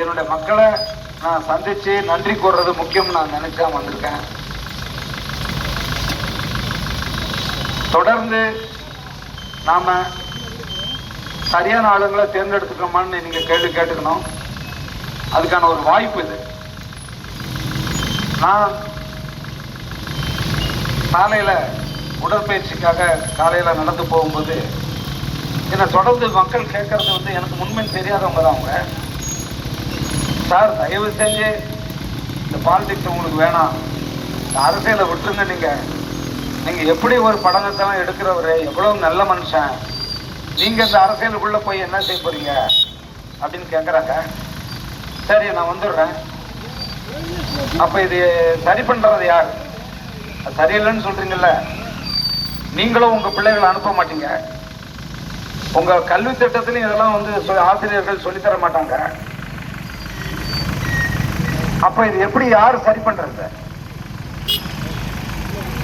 என்னுடைய மக்களை நான் சந்திச்சு நன்றி கூறுறது முக்கியம் நான் நினைச்சா வந்திருக்கேன். தொடர்ந்து நாம சரியான ஆளுங்களை தேர்ந்தெடுத்துக்கணுமான்னு நீங்க கேள்வி கேட்டுக்கணும். அதுக்கான ஒரு வாய்ப்பு இது. நான் காலையில் உடற்பயிற்சிக்காக காலையில் நடந்து போகும்போது என்னை தொடர்ந்து மக்கள் கேட்கறது வந்து எனக்கு முன்மின் தெரியாதவங்க தான் அவங்க. சார் தயவு செஞ்சு இந்த பாலிடிக்ஸ் உங்களுக்கு வேணாம். இந்த அரசியலை விட்டுருங்க நீங்கள் நீங்கள் எப்படி ஒரு படங்கத்தெல்லாம் எடுக்கிறவர் எவ்வளோ நல்ல மனுஷன். நீங்கள் இந்த அரசியலுக்குள்ளே போய் என்ன செய்ய போகிறீங்க அப்படின்னு கேட்குறாங்க சரி நான் வந்துடுறேன். அப்போ இது சரி பண்ணுறது யார்? சரியில்லைன்னு சொல்றீங்கல்ல? நீங்களும் உங்க பிள்ளைகளை அனுப்ப மாட்டீங்க. உங்க கல்வி திட்டத்திலையும் இதெல்லாம் வந்து ஆசிரியர்கள் சொல்லித் தர மாட்டாங்க. அப்ப இது எப்படி யார் சரி பண்றது?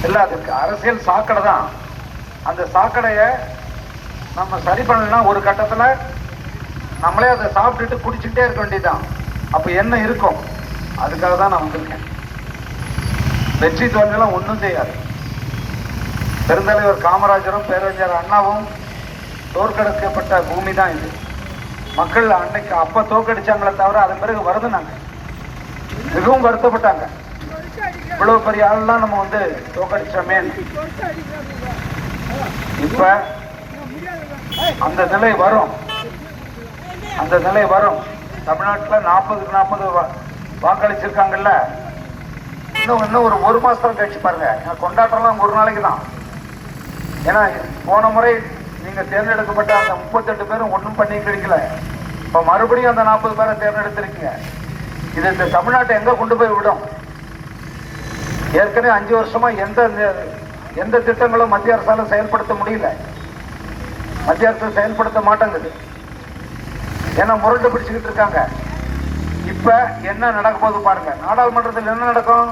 இல்ல அதுக்கு அரசியல் சாக்கடை தான். அந்த சாக்கடைய நம்ம சரி பண்ணலாம் ஒரு கட்டத்துல நம்மளே அதை சாப்பிட்டுட்டு குடிச்சுக்கிட்டே இருக்க வேண்டியதுதான். அப்ப என்ன இருக்கும்? அதுக்காக தான் நான் வந்திருக்கேன். வெற்றி தோல்வியெல்லாம் ஒன்றும் செய்யாது. பெருந்தலைவர் காமராஜரும் பேரறிஞர் அண்ணாவும் தோற்கடிக்கப்பட்ட பூமி தான் இது. மக்கள் அன்னைக்கு அப்ப தோற்கடிச்சாங்களே தவிர அதன் பிறகு வருதுனாங்க. மிகவும் வருத்தப்பட்டாங்க. இவ்வளவு பெரிய ஆள்லாம் நம்ம வந்து தோற்கடிச்சோமே. இப்ப அந்த நிலை வரும். அந்த நிலை வரும். தமிழ்நாட்டுல நாற்பதுக்கு நாற்பது வாக்களிச்சிருக்காங்கல்ல. இன்னும் இன்னும் ஒரு ஒரு மாசம் கழிச்சு பாருங்க. கொண்டாட்டம்லாம் ஒரு நாளைக்கு தான். ஏன்னா போன முறை நீங்க தேர்ந்தெடுக்கப்பட்ட அந்த முப்பத்தெட்டு பேரும் ஒன்றும் பண்ணி கிடைக்கல. இப்ப மறுபடியும் அந்த நாற்பது பேரை தேர்ந்தெடுத்திருக்கீங்க. இது இந்த தமிழ்நாட்டை எங்க கொண்டு போய் விடும்? ஏற்கனவே அஞ்சு வருஷமா எந்த எந்த திட்டங்களும் மத்திய அரசால செயல்படுத்த முடியல. மத்திய அரசு செயல்படுத்த மாட்டேங்குது. ஏன்னா முரண்டு பிடிச்சுக்கிட்டு இருக்காங்க. இப்ப என்ன நடக்க போகுது பாருங்க. நாடாளுமன்றத்தில் என்ன நடக்கும்?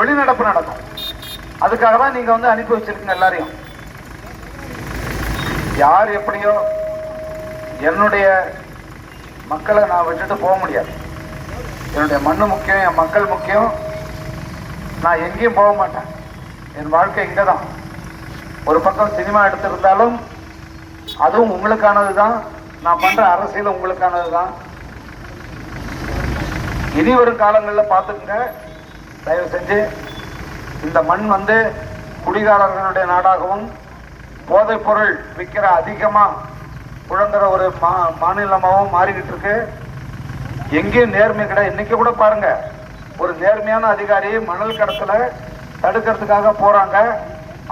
வெளிநடப்பு நடக்கும். அதுக்காக தான் நீங்க வந்து அனுப்பி வச்சிருக்கீங்க எல்லாரையும். யார் எப்படியோ என்னுடைய மக்களை நான் விட்டுட்டு போக முடியாது. என்னுடைய மண்ணு முக்கியம் என் மக்கள் முக்கியம். நான் எங்கேயும் போக மாட்டேன். என் வாழ்க்கை இங்கே தான் ஒரு பக்கம் சினிமா எடுத்திருந்தாலும் அதுவும் உங்களுக்கானது தான் நான் பண்ணுற அரசியல் உங்களுக்கானது தான் இனி வரும் காலங்களில் பார்த்துக்குங்க. தயவு செஞ்சு இந்த மண் வந்து குடிகாரர்களுடைய நாடாகவும் போதைப் பொருள் விற்கிற அதிகமாக புழங்குற ஒரு மா மாநிலமாகவும் மாறிக்கிட்டு இருக்கு. எங்கேயும் நேர்மை கிடையாது இன்னைக்கு கூட பாருங்க ஒரு நேர்மையான அதிகாரி மணல் கடத்தல தடுக்கிறதுக்காக போறாங்க.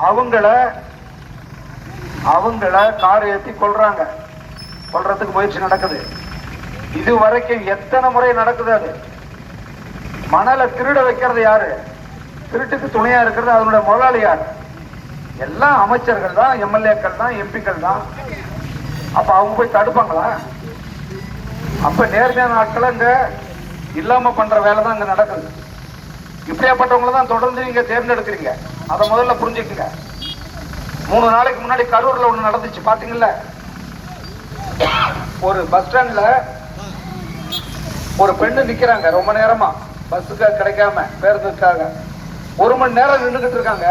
அவங்கள அவங்கள கார் ஏற்றி கொள்றாங்க கொள்றதுக்கு முயற்சி நடக்குது. இது வரைக்கும் எத்தனை முறை நடக்குது அது? மணலை திருட வைக்கிறது யாரு? திருட்டுக்கு துணையா இருக்கிறது அதனுடைய முதலாளி யார்? எல்லாம் அமைச்சர்கள் தான் எம்எல்ஏக்கள் தான் எம்பிக்கள் தான். அப்ப அவங்க போய் தடுப்பாங்களா? அப்ப நேர்மையான ஆட்களை இங்க இல்லாம பண்ற வேலை தான் இங்க நடக்குது. இப்படியாப்பட்டவங்கள தான் தொடர்ந்து நீங்க தேர்ந்தெடுக்கிறீங்க. அதை முதல்ல புரிஞ்சுக்குங்க. மூணு நாளைக்கு முன்னாடி கரூர்ல ஒண்ணு நடந்துச்சு பாத்தீங்கல்ல? ஒரு பஸ் ஸ்டாண்ட்ல ஒரு பெண்ணு நிக்கிறாங்க ரொம்ப நேரமா. பஸ்ஸுக்காக கிடைக்காம பேருந்துக்காக. ஒரு மணி நேரம் நின்றுகிட்டு இருக்காங்க.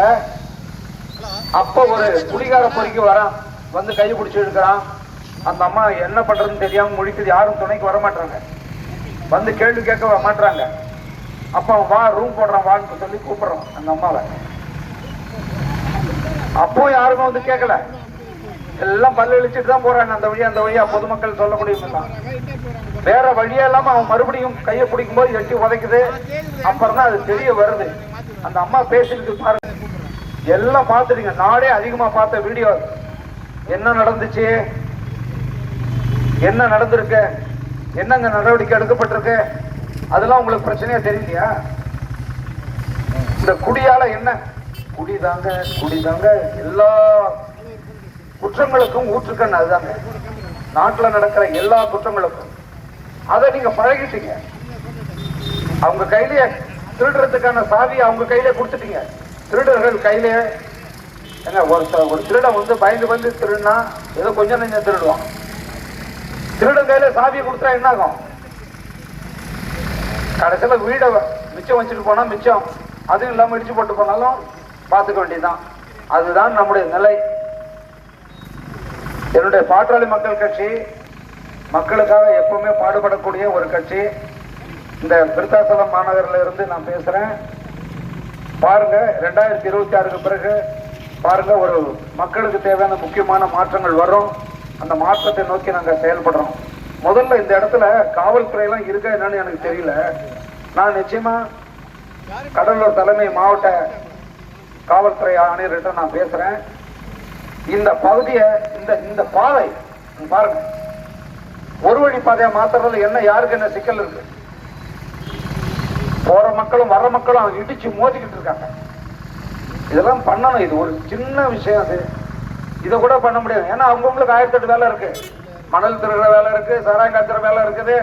அப்ப ஒரு குடிகார பொறிக்கு வரான். வந்து கை பிடிச்சி இருக்கிறான் அந்த அம்மா என்ன பண்றதுன்னு தெரியாம முழிக்குது. யாரும் துணைக்கு வர மாட்டாங்க வந்து கேள்வி கேட்க வர மாட்டாங்க அப்ப வா ரூம் போடுறான் வான்னு சொல்லி கூப்பிடுறான் அந்த அம்மாவை. அப்போ யாருமே வந்து கேட்கல. எல்லாம் பல்லு இழிச்சிட்டு தான் போறாங்க. அந்த வழியா அந்த வழியா பொதுமக்கள் சொல்ல முடியும் வேற வழியா இல்லாம அவன் மறுபடியும் கையை பிடிக்கும் போது எட்டி உதைக்குது. அப்புறம் தான் அது தெரிய வருது. அந்த அம்மா பேசிட்டு பாருங்க. எல்லாம் பார்த்துட்டீங்க. நாடே அதிகமா பார்த்த வீடியோ. என்ன நடந்துச்சு? என்ன நடந்திருக்கு? என்னங்க நடவடிக்கை எடுக்கப்பட்டிருக்கு? அதெல்லாம் உங்களுக்கு பிரச்சனையா தெரியலையா? இந்த குடியால என்ன? குடிதாங்க குடிதாங்க. எல்லா குற்றங்களுக்கும் ஊற்றுக்கண் அதுதாங்க நாட்டுல நடக்கிற எல்லா குற்றங்களுக்கும். அதை நீங்க பழகிட்டீங்க. அவங்க கையிலேயே திருடுறதுக்கான சாவியை அவங்க கையிலே கொடுத்துட்டீங்க. திருடர்கள் கையிலே ஏங்க ஒரு ஒரு திருடன் வந்து பயந்து வந்து திருடுனா ஏதோ கொஞ்சம் நெஞ்சம் திருடுவான். திருடன் கையில சாவியை கொடுத்தா என்ன ஆகும் கடைசியில வீடை மிச்சம் வச்சுட்டு போனா மிச்சம். அதுவும் இல்லாம இடிச்சு போட்டு போனாலும் பார்த்துக்க வேண்டியதுதான். அதுதான் நம்முடைய நிலை. என்னுடைய பாட்டாளி மக்கள் கட்சி மக்களுக்காக எப்பவுமே பாடுபடக்கூடிய ஒரு கட்சி. இந்த விருத்தாசலம் மாநகரில் இருந்து நான் பேசுறேன். பாருங்க ரெண்டாயிரத்தி இருபத்தி ஆறுக்கு பிறகு பாருங்க ஒரு மக்களுக்கு தேவையான முக்கியமான மாற்றங்கள் வரும் அந்த மாற்றத்தை நோக்கி நாங்க செயல்படுறோம். முதல்ல இந்த இடத்துல காவல்துறை எல்லாம் இருக்கா என்னன்னு எனக்கு தெரியல. நான் நிச்சயமா கடலூர் தலைமை மாவட்ட காவல்துறை ஆணையர்கிட்ட நான் பேசுறேன். இந்த பகுதியை இந்த இந்த பாதை பாருங்க. ஒரு வழி பாதையை மாத்துறதுல என்ன யாருக்கு என்ன சிக்கல் இருக்கு? போற மக்களும் வர மக்களும் இடிச்சு மோதிக்கிட்டு இருக்காங்க. இதெல்லாம் பண்ணணும் இது ஒரு சின்ன விஷயம் அது. இதை கூட பண்ண முடியாது. ஏன்னா அவங்கவுங்களுக்கு ஆயிரத்தி எட்டு வேலை இருக்கு. மணல் திருகிற வேலை இருக்கு சாராயம் காத்துற வேலை இருக்குது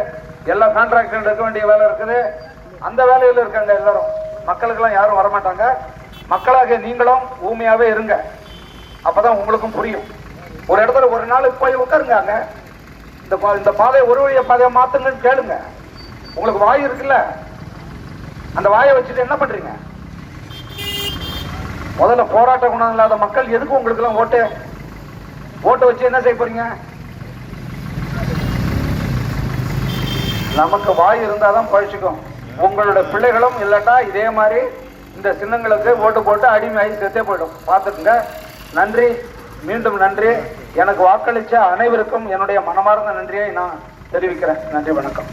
எல்லா கான்ட்ராக்டர் எடுக்க வேண்டிய வேலை இருக்குது. அந்த வேலையில இருக்காங்க எல்லாரும். மக்களுக்கெல்லாம் யாரும் வரமாட்டாங்க. மக்களாக நீங்களும் ஊமையாவே இருங்க. அப்பதான் உங்களுக்கும் புரியும். ஒரு இடத்துல ஒரு நாள் போய் உட்காருங்க அங்க இந்த பா- இந்த பாதையை ஒரு வழிய பாதையை மாத்துங்கன்னு கேளுங்க. உங்களுக்கு வாய் இருக்குல்ல? அந்த வாயை வச்சுட்டு என்ன பண்றீங்க? முதல்ல போராட்ட குணம் இல்லாத மக்கள் எதுக்கு உங்களுக்கு எல்லாம் ஓட்டு? ஓட்டு வச்சு என்ன செய்ய போறீங்க? நமக்கு வாய் இருந்தாதான் பழிச்சுக்கும். உங்களோட பிள்ளைகளும் இல்லாட்டா இதே மாதிரி இந்த சின்னங்களுக்கு ஓட்டு போட்டு அடிமையாகி செத்தே போயிடும். பார்த்துக்குங்க. நன்றி. மீண்டும் நன்றி. எனக்கு வாக்களிச்ச அனைவருக்கும் என்னுடைய மனமார்ந்த நன்றியை நான் தெரிவிக்கிறேன். நன்றி வணக்கம்.